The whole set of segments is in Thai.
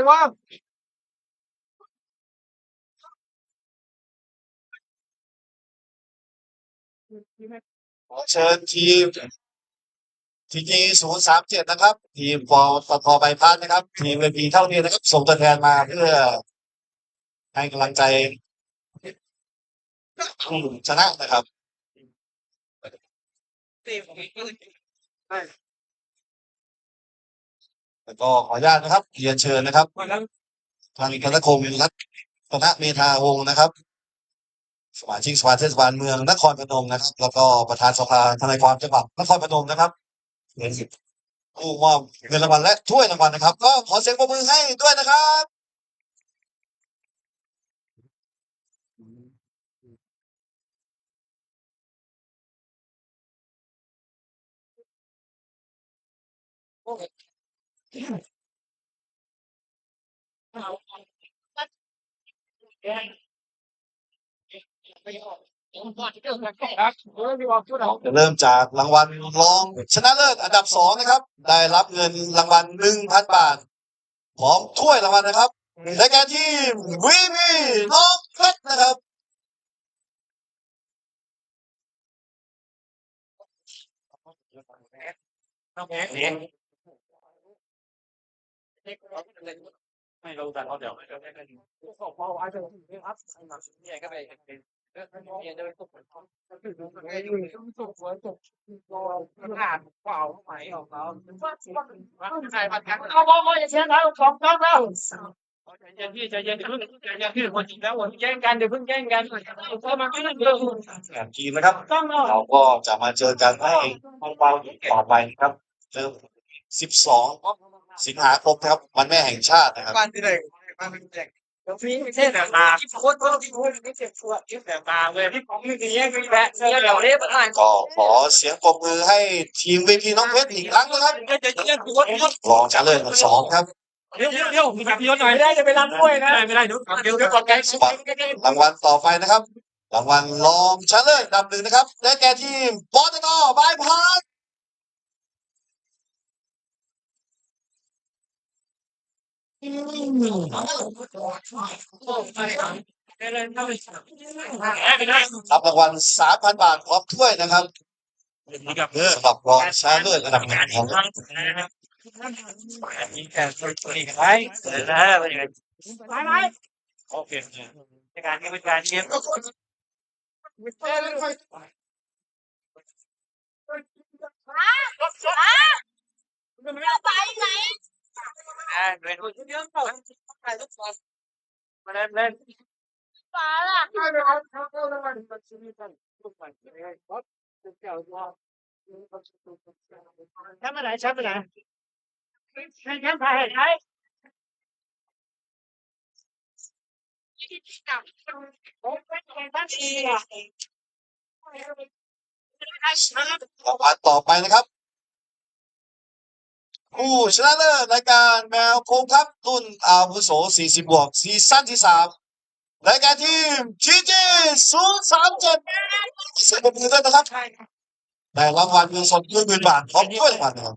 เลยวะขอเชิญทีมทีจีศูนย์สามเจ็ดนะครับ ทีมปอตทใบพัดนะครับ ทีมเวทีเท่านี้นะครับ ส่งตัวแทนมาเพื่อให้กำลังใจผู้ชนะนะครับ แล้วก็ขออนุญาตนะครับเรียนเชิญนะครับมาแล้วทางคณะครัฐคณะเมธาวงศ์นะครับ สมาชิกสภาเทศบาลเมืองนครพนมนะครับ แล้วก็ประธานสภาทนายความจังหวัดนครพนมนะครับเงินผู้มอบเงินรางวัลและถ้วยรางวัลนะครับ ก็ขอเสียงปรบมือให้ด้วยนะครับครับเค จะเริ่มจากรางวัลรองชนะเลิศอันดับสองนะครับ ได้รับเงินรางวัลหนึ่งพันบาท พร้อมถ้วยรางวัลนะครับและแก่ทีมวีวีน้องเพชรนะครับน้องแม็กเนี่ย ไม่เราแต่เราเดี๋ยวไม่ได้กันก็พอไว้จะเรื่องอัพใส่มาเนี่ยก็ไปเป็นเรื่องเนี่ยจะไปตกเหมือดูไงอยู่ต้องตกสวตกรอผ่านเปล่าใหมของเราว่าใช่พันกันเอาบอลอย่าเชียร์เราของต้องเราใจเย็นพี่ใจเย็นเพิ่งใจเย็นพี่คนจริงแล้วแย่งกันเดี๋ยวเพิ่งแย่งกันเพรามันไม่เรื่องเรื่อแข่งทีมนะครับต้องเราก็จะมาเจอกันให้เบาๆต่อไปนะครับเริ่ม12 สิงหาคมครับ วันแม่แห่งชาตินะครับ บ้านที่ไหนบ้านที่ไหนเดี๋ยวพี่ไม่ใช่แต่ตาโคตรโคตรโคตรไม่เจ็บปวดแต่ตาเลยพี่ผมมีอย่างเงี้ยมีแผลเสียเดี๋ยวเรียบร้อยก็ขอเสียงปรบมือให้ทีมวีพีน้องเพชรอีกครั้งนะครับจะจะจะปวดปวดรองชนะเลิศอันดับสองครับเดี๋ยวเดี๋ยวเดี๋ยวมีกับพี่ยศหน่อยไม่ได้จะไปรับด้วยนะไม่ได้เดี๋ยวเดี๋ยวเดี๋ยวก่อนแกสุดรางวัลต่อไปนะครับรางวัลรองชนะเลิศอันดับหนึ่งนะครับ ได้แก่ทีมปตทบายพาส ไม่ได้ รับรางวัล3,000บาทพร้อมถ้วยนะครับเพื่อสำหรับรองชนะเลิศอันดับหนึ่งของมีแต่ตัวนี้ไปนะไปโอเคการนี้เป็นการเยี่ยมไปไหนอ่าเป็นคนเยอะเขาใครทุกาเล่นเล่นฟ้าล่ะเลยครับเข้าเข้าแล้วมันมันชีวิตมันกวันเลยครับเจ้านแค่มาไหนแค่แค่ไป ไหนผมเป็นคนบ้านดีอะรางวัลต่อไปนะครับ ผู้ชนะเลิศรายการแมวโค้งครับรุ่นอาวุโส 40 บวกซีซั่นที่ 3 รายการทีมจีจี037เสียงปรบมือด้วยนะครับใช่ได้รางวัลเงินสดหนึ่งหมื่นบาทพร้อมด้วยรางวัลนะครับ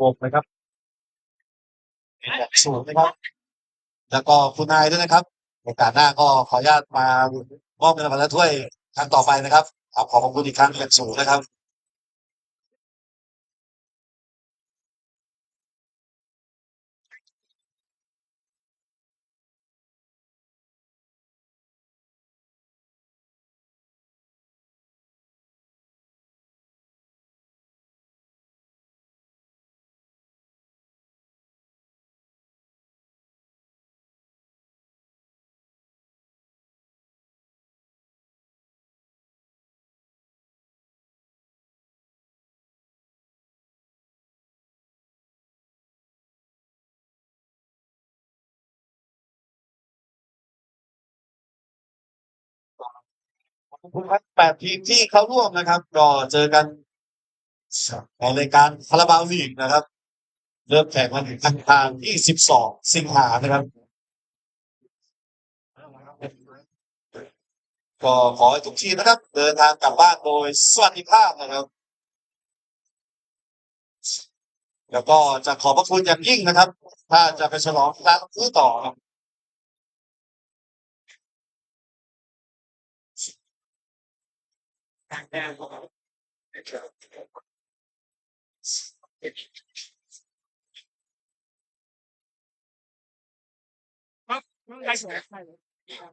หกนะครับเป็นแบบสูงนะครับ แล้วก็คุณนายด้วยนะครับโอกาสหน้าก็ขออนุญาตมามอบเงินรางวัลและถ้วยครั้งต่อไปนะครับครับขอขอบคุณอีกครั้งเป็นสูงนะครับ แปดทีมที่เข้าร่วมนะครับ ก็เจอกันในรายการคาราบาวลีกนะครับ เริ่มแข่งวันอังคารที่12สิงหานะครับ ก็ขอให้ทุกทีนะครับ เดินทางกลับบ้านโดยสวัสดิภาพนะครับ แล้วก็จะขอบพระคุณอย่างยิ่งนะครับ ถ้าจะไปฉลองครั้งต่อครับ ใช่ใช่จับ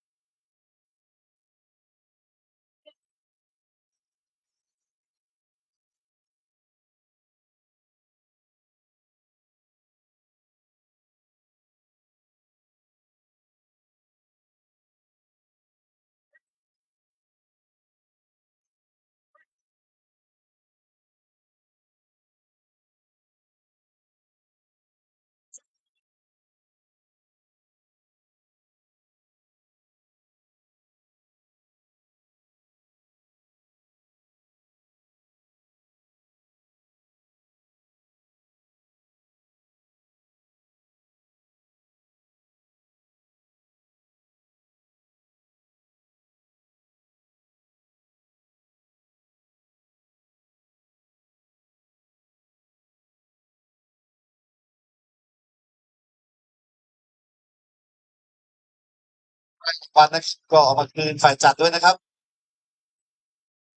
วันนั้นก็เอามาคืนฝ่ายจัดด้วยนะครับ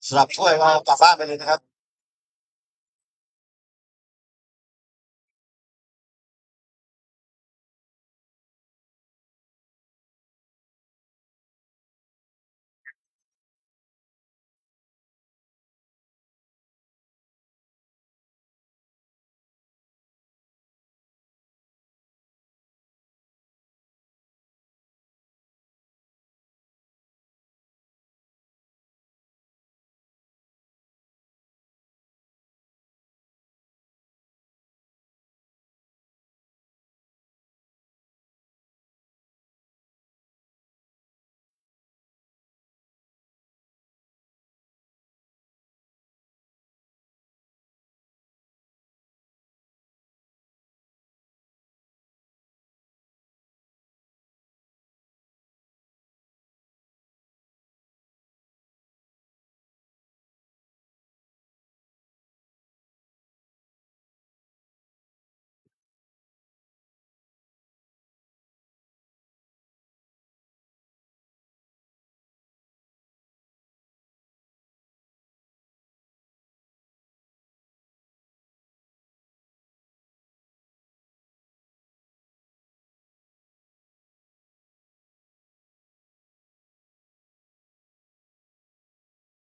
สำหรับถ้วยก็กลับบ้านไปเลยนะครับ